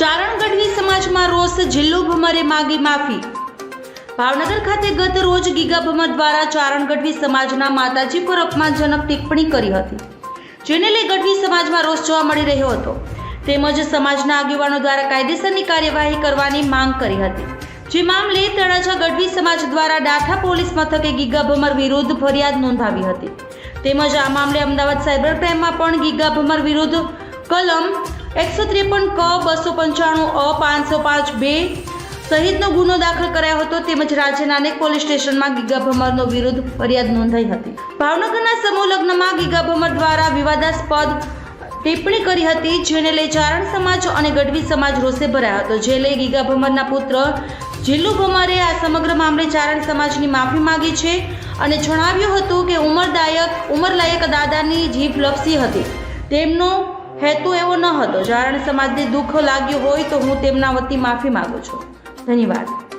ચારણ ગઢવી સમાજમાં રોષ, જિલ્લો ભમરે માગી માફી. ભાવનગર ખાતે ગત રોજ ગીગા ભમર દ્વારા ચારણ ગઢવી સમાજના માતાજી પર અપમાનજનક ટિપ્પણી કરી હતી, જેને લઈ ગઢવી સમાજમાં રોષ જોવા મળી રહ્યો હતો. તેમજ સમાજના આગેવાનો દ્વારા કાયદેસરની કાર્યવાહી કરવાની માંગ કરી હતી. જે મામલે તળાજા ગઢવી સમાજ દ્વારા ડાઠા પોલીસ મથકે ગીગા ભમર વિરુદ્ધ ફરિયાદ નોંધાવી હતી. તેમજ આ મામલે અમદાવાદ સાયબર ક્રાઇમમાં પણ ગીગા ભમર વિરુદ્ધ કલમ એકસો ત્રેપન ક, બસો પંચાણું અ, પાંચસો પાંચ, બે સહિતનો ગુનો દાખલ કરાયો હતો તેમજ રાજ્યના અનેક પોલીસ સ્ટેશનમાં ગીગા ભમરનો વિરુદ્ધ ફરિયાદ નોંધાઈ હતી. ભાવનગરના સમૂહ લગ્નમાં ગીગા ભમર દ્વારા વિવાદાસ્પદ ટિપ્પણી કરી હતી, જેને લઈ ચારણ સમાજ અને ગઢવી સમાજ રોષે ભરાયો હતો, જે લઈ ગીગા ભમરના પુત્ર જીલ્લુ ભમરે આ સમગ્ર મામલે ચારણ સમાજની માફી માંગી છે અને જણાવ્યું હતું કે ઉંમરદાયક, ઉંમરલાયક દાદાની જીભ લપસી હતી. તેમનો હેતુ એવો ન હતો. જારણ સમાજને દુઃખ લાગ્યું હોય તો હું તેમના વતી માફી માગું છું. ધન્યવાદ.